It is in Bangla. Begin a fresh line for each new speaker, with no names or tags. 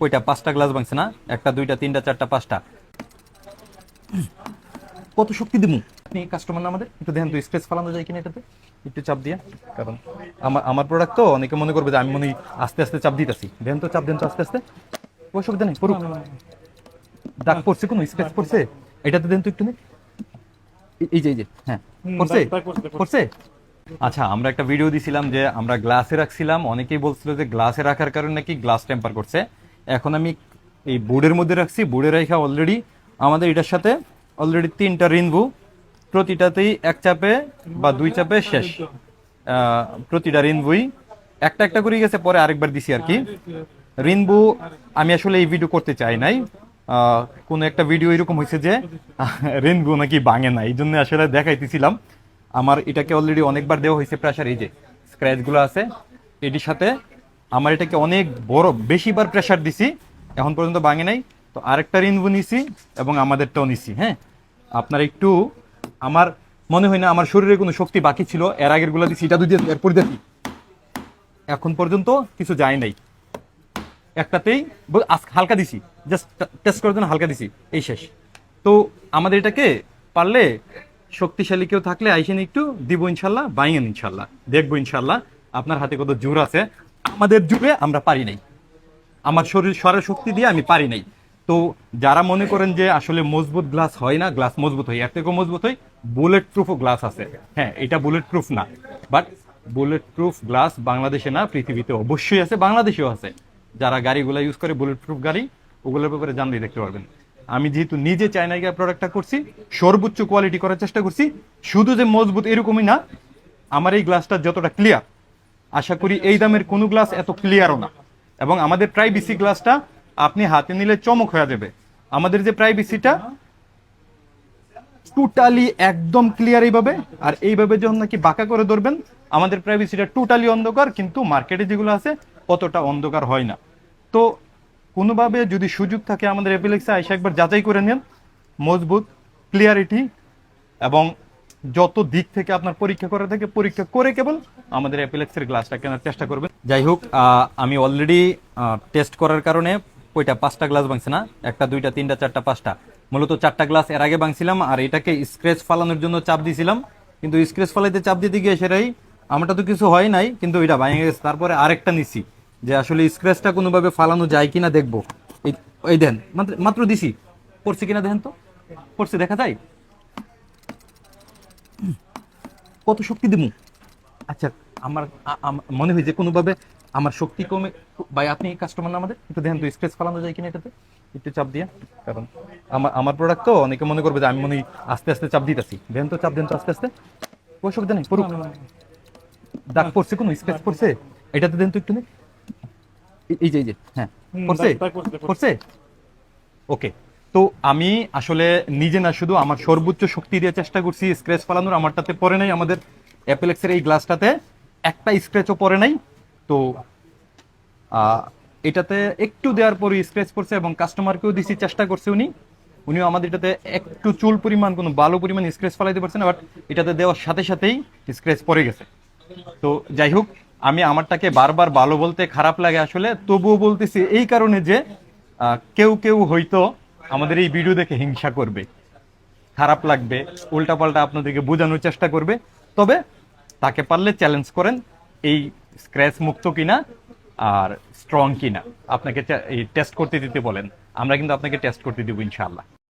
কয়টা পাঁচটা গ্লাস ভাঙছে না? একটা দুইটা তিনটা চারটা পাঁচটা। কত শক্তি দিমু? আপনি কাস্টমার আমাদের? একটু দেখেন তো স্ক্রেচ ফালানো যায় কিনা এটাতে? একটু চাপ দিয়ে। কারণ আমার আমার প্রোডাক্ট তো অনেকে মনে করবে যে আমি মনে আস্তে আস্তে চাপ দিতেছি। দেন তো চাপ দেন তো আস্তে আস্তে। অসুবিধা নেই করুক দাগ পড়ছে কোনো? স্ক্রেচ পড়ছে? এটাতে দেন তো একটু নে। এই- যে এই যে হ্যাঁ। পড়ছে?
পড়ছে
আচ্ছা আমরা একটা ভিডিও দিছিলাম যে আমরা গ্লাসে রাখছিলাম। অনেকেই বলছিল যে গ্লাসে রাখার কারণে নাকি গ্লাস টেম্পার করছে? এখন আমি এই বোর্ডের মধ্যে রাখছি বোর্ডে রাখা অলরেডি আমাদের এটার সাথে অলরেডি তিনটা রিনবু, প্রতিটাতেই এক চাপে বা দুই চাপে শেষ। প্রতিটা রিনবুই একটা একটা করে গেছে, পরে আরেকবার দিছি আর কি। রিনবু আমি আসলে এই ভিডিও করতে চাই নাই। কোনো একটা ভিডিও এরকম হয়েছে যে, রেনবো নাকি বাঙে না এই জন্য আসলে দেখাইতেছিলাম। আমার এটাকে অলরেডি অনেকবার দেওয়া হয়েছে প্রেশার এই যে স্ক্র্যাচগুলো আছে, এটির সাথে আমার এটাকে অনেক বড়, বেশিবার প্রেশার দিছি, এখন পর্যন্ত ভাঙে নাই। তো আরেকটা রেনবো নিছি এবং আমাদেরটাও নিছি হ্যাঁ? আপনার একটু, আমার মনে হয় না আমার শরীরে কোনো শক্তি বাকি ছিল, এর আগেরগুলা দিছি, এটা দুই এরপর দেখি এখন পর্যন্ত কিছু যায় নাই। একটাতেই হালকা দিছি জাস্ট টেস্ট করার জন্য হালকা দিছি, এই শেষ। তো আমাদের এটাকে পারলে শক্তিশালী কেউ থাকলে আইসেন একটু, দিব ইনশাল্লাহ বাইয়েন ইনশাল্লাহ, দেখব ইনশাল্লাহ, আপনার হাতে কত জোর আছে। আমাদের যুগে আমরা পারি নাই। আমার শরীর স্বরের শক্তি দিয়ে আমি পারি নাই। তো যারা মনে করেন যে আসলে মজবুত গ্লাস হয় না, গ্লাস মজবুত হয়, এর থেকেও মজবুত হয় বুলেট প্রুফও গ্লাস আছে। হ্যাঁ এটা বুলেট প্রুফ না। বাট বুলেট প্রুফ গ্লাস বাংলাদেশে না, পৃথিবীতে অবশ্যই আছে, বাংলাদেশেও আছে। যারা গাড়িগুলো ইউজ করে বুলেট প্রুফ গাড়ি, ওগুলোর ব্যাপারে জানলেই দেখতে পারবেন। আমি যেহেতু নিজে চাইনা গিয়ে প্রোডাক্টটা করছি, সর্বোচ্চ কোয়ালিটি করার চেষ্টা করছি, শুধু যে মজবুত এরকমই না, আমার এই গ্লাসটা যতটা ক্লিয়ার আশা করি এই দামের কোনো গ্লাস এত ক্লিয়ারও না। এবং আমাদের প্রাইভিসি গ্লাসটা আপনি হাতে নিলে চমক হয়ে যাবে। আমাদের যে প্রাইভিসিটা টোটালি একদম ক্লিয়ার এইভাবে। আর এইভাবে যখন নাকি বাঁকা করে ধরবেন, আমাদের প্রাইভেসিটা টোটালি অন্ধকার, কিন্তু মার্কেটে যেগুলো আছে, অতটা অন্ধকার হয় না। তো কোনোভাবে যদি সুযোগ থাকে আমাদের অ্যাপিলেক্সে আইসা একবার যাচাই করে নেন। মজবুত ক্লিয়ারিটি এবং যত দিক থেকে আপনার পরীক্ষা করে থাকে, পরীক্ষা করে কেবল আমাদের অ্যাপিলেক্সের গ্লাসটা কেনার চেষ্টা করবেন। যাই হোক আমি অলরেডি টেস্ট করার কারণে ওইটা পাঁচটা গ্লাস ভাঙছে না, একটা, দুইটা, তিনটা, চারটা, পাঁচটা। মূলত চারটা গ্লাস এর আগে ভাঙছিলাম আর এটাকে স্ক্র্যাচ ফালানোর জন্য চাপ দিছিলাম। কিন্তু স্ক্র্যাচ ফালাইতে চাপ দিতে গিয়ে সেটাই আমারটা তো কিছু হয় নাই, কিন্তু এটা ভেঙে গেছে। তারপরে আরেকটা নিছি, যে আসলে স্ক্র্যাচটা কোনোভাবে ফালানো যায় কিনা দেখব। এই দেন, মাত্র মাত্র দিছি। পড়ছে কিনা দেখেন তো? পড়ছে, দেখা যায়? কত শক্তি দিমু? আচ্ছা আমার মনে হয় যে কোনোভাবে আমার শক্তি কমে ভাই আপনি কাস্টমার না আমাদের? একটু দেখেন তো স্ক্রেচ ফালানো যায় কিনা এটাতে? একটু চাপ দিয়ে। কারণ আমার আমার প্রোডাক্ট তো অনেকে মনে করবে যে আমি মনে আস্তে আস্তে চাপ দিতেছি। দেন তো চাপ দেন তো আস্তে আস্তে। অসুবিধা নেই করুক দাগ পড়ছে কোনো স্ক্রেচ পড়ছে? এটাতে দেন তো একটু নেই। এই- যে এই যে হ্যাঁ পড়ছে?
পড়ছে
ওকে তো আমি আসলে নিজে না, শুধু আমার সর্বোচ্চ শক্তি দিয়ে চেষ্টা করছি স্ক্র্যাচ ফালানোর। আমারটাতে পরে নাই আমাদের অ্যাপেলেক্সের এই গ্লাসটাতে একটা স্ক্র্যাচও পরে নাই। তো এটাতে একটু দেওয়ার পরই স্ক্র্যাচ পড়ছে এবং কাস্টমারকেও দিছি, চেষ্টা করছে উনি। উনিও আমাদের এটাতে একটু চুল পরিমাণ, কোনো ভালো পরিমাণ স্ক্র্যাচ ফালাইতে পারছে না বাট এটাতে দেওয়ার সাথে সাথেই স্ক্র্যাচ পড়ে গেছে। তো, যাই হোক, আমি আমারটাকে বারবার ভালো বলতে খারাপ লাগে আসলে, তবুও বলতেছি এই কারণে যে কেউ কেউ হয়তো আমাদের এই ভিডিও দেখে হিংসা করবে, খারাপ লাগবে, উল্টাপাল্টা আপনাদেরকে বোঝানোর চেষ্টা করবে। তবে তাকে পারলে চ্যালেঞ্জ করেন এই স্ক্র্যাচ মুক্ত কিনা আর স্ট্রং কিনা। আপনাকে এই টেস্ট করতে দিতে বলেন, আমরা কিন্তু আপনাকে টেস্ট করতে দিব ইনশাআল্লাহ।